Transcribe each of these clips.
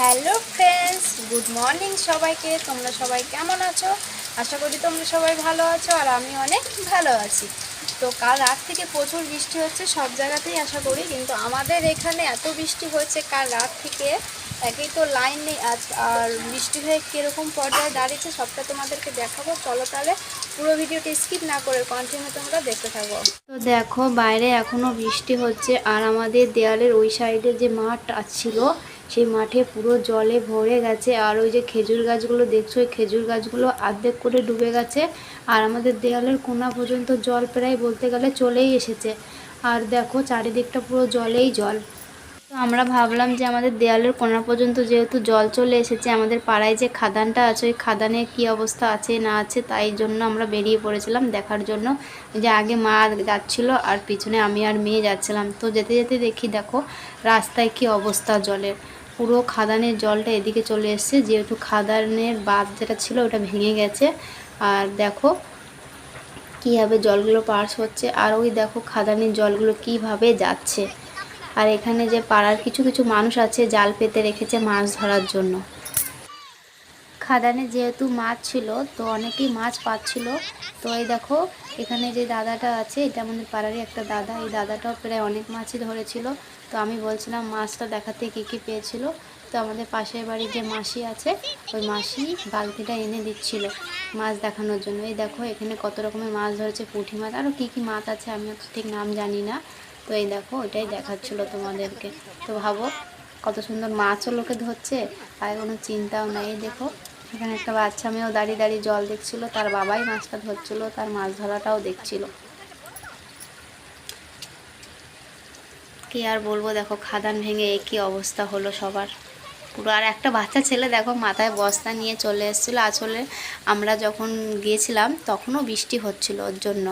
Hello friends, good morning সবাইকে। তোমরা সবাই কেমন আছো? আশা করি তোমরা সবাই ভালো আছো আর আমি অনেক ভালো আছি। তো কাল রাত থেকে প্রচুর বৃষ্টি হচ্ছে সব জায়গাতেই আশা করি, কিন্তু আমাদের এখানে এত বৃষ্টি হচ্ছে কাল রাত থেকে। একেই তো লাইন নেই আজ, আর বৃষ্টি হয়ে কীরকম পর্যায়ে দাঁড়িয়েছে সবটা তোমাদেরকে দেখাবো। চলো তাহলে পুরো ভিডিওটি স্কিপ না করে কন্টিনিউ তোমরা দেখতে থাকো। তো দেখো, বাইরে এখনও বৃষ্টি হচ্ছে, আর আমাদের দেয়ালের ওই সাইডে যে মাঠ ছিল সেই মাঠে পুরো জলে ভরে গেছে, আর ওই যে খেজুর গাছগুলো দেখছ, ওই খেজুর গাছগুলো আর্ধেক করে ডুবে গেছে, আর আমাদের দেয়ালের কোনা পর্যন্ত জল প্রায় বলতে গেলে চলেই এসেছে। আর দেখো, চারিদিকটা পুরো জলেই জল। তো আমরা ভাবলাম যে আমাদের দেয়ালের কোনা পর্যন্ত যেহেতু জল চলে এসেছে, আমাদের পাড়ায় যে খাদানটা আছে, ওই খাদানে কি অবস্থা আছে, না আছে, তাই জন্য আমরা বেরিয়ে পড়েছিলাম দেখার জন্য। যে আগে মা যাচ্ছিল, আর পিছনে আমি আর মেয়ে যাচ্ছিলাম। তো যেতে যেতে দেখি, দেখো, রাস্তায় কি অবস্থা জলের। পুরো খাদানের জলটা এদিকে চলে এসছে। যেহেতু খাদানের বাঁধ যেটা ছিল ওটা ভেঙে গেছে। আর দেখো কীভাবে জলগুলো পার্স হচ্ছে। আর ওই দেখো খাদানের জলগুলো কীভাবে যাচ্ছে। আর এখানে যে পাড়ার কিছু কিছু মানুষ আছে, জাল পেতে রেখেছে মাছ ধরার জন্য। খাদানে যেহেতু মাছ ছিল, তো অনেকেই মাছ পাচ্ছিল। তো এই দেখো, এখানে যে দাদাটা আছে, এটা আমাদের পাড়ারই একটা দাদা। এই দাদাটাও প্রায় অনেক মাছই ধরেছিল। তো আমি বলছিলাম, মাছটা দেখাতে কী কী পেয়েছিল? তো আমাদের পাশের বাড়ির যে মাসি আছে, ওই মাসি বালতিটা এনে দিচ্ছিল মাছ দেখানোর জন্য। এই দেখো, এখানে কত রকমের মাছ ধরেছে, পুঁটি মাছ আরও কী কী মাছ আছে আমি তো ঠিক নাম জানি না। তো এই দেখো, ওইটাই দেখাচ্ছিল তোমাদেরকে। তো ভাবো, কত সুন্দর মাছও লোকে ধরছে, আর কোনো চিন্তাও নেই। দেখো এখানে একটা বাচ্চা মেয়েও দাঁড়িয়ে দাঁড়িয়ে জল দেখছিল তার বাবাই মাছটা ধরছিল তার মাছ ধরাটাও দেখছিল। কি আর বলব দেখো খাদান ভেঙে একই অবস্থা হলো সবার। পুরো আর একটা বাচ্চা ছেলে দেখো মাথায় বস্তা নিয়ে চলে এসেছিল আসলে আমরা যখন গিয়েছিলাম তখনও বৃষ্টি হচ্ছিল ওর জন্য।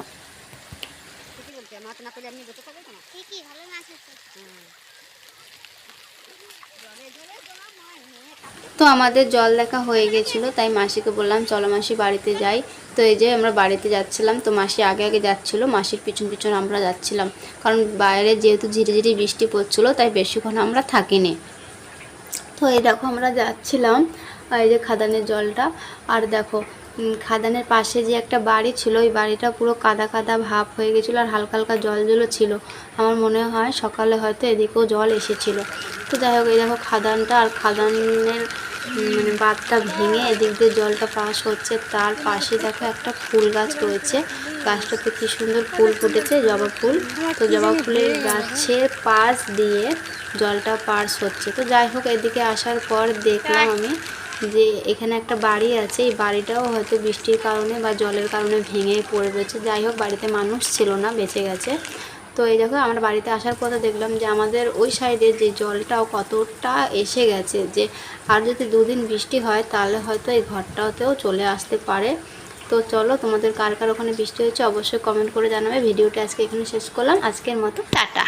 তো আমাদের জল দেখা হয়ে গেছিল, তাই মাসিকে বললাম, চলো মাসি বাড়িতে যাই। তো এই যে আমরা বাড়িতে যাচ্ছিলাম, তো মাসি আগে আগে যাচ্ছিল, মাসির পিছন পিছন আমরা যাচ্ছিলাম। কারণ বাইরে যেহেতু ঝিরি ঝিরি বৃষ্টি পড়ছিলো, তাই বেশিক্ষণ আমরা থাকিনি। তো এই দেখো আমরা যাচ্ছিলাম এই যে খাদানের জলটা, আর দেখো খাদানের পাশে যে একটা বাড়ি ছিল, ওই বাড়িটা পুরো কাদা কাদা ভাব হয়ে গেছিল, আর হালকা হালকা জল জলও ছিল। আমার মনে হয় সকালে হয়তো এদিকেও জল এসেছিল। তো যাই হোক, এই দেখো খাদানটা আর খাদানের মানে বাঁধটা ভেঙে এদিক দিয়ে জলটা পাস হচ্ছে। তার পাশে দেখো একটা ফুল গাছ রয়েছে। গাছটাতে কি সুন্দর ফুল ফুটেছে, জবা ফুল। তো জবা ফুলের গাছের পাশ দিয়ে জলটা পাস হচ্ছে। তো যাই হোক, এদিকে আসার পর দেখলাম আমি যে এখানে একটা বাড়ি আছে। এই বাড়িটাও হয়তো বৃষ্টির কারণে বা জলের কারণে ভেঙে পড়ে রয়েছে। যাই হোক, বাড়িতে মানুষ ছিল না, বেঁচে গেছে। তো এই দেখো, আমরা বাড়িতে আসার পথে দেখলাম যে আমাদের ওই সাইডে যে জলটাও কতটা এসে গেছে যে আর যদি দুদিন বৃষ্টি হয় তাহলে হয়তো এই ঘরটাতেও চলে আসতে পারে। তো চলো, তোমাদের কার কার ওখানে বৃষ্টি হয়েছে অবশ্যই কমেন্ট করে জানাবে। ভিডিওটা আজকে এখানে শেষ করলাম। আজকের মতো টাটা।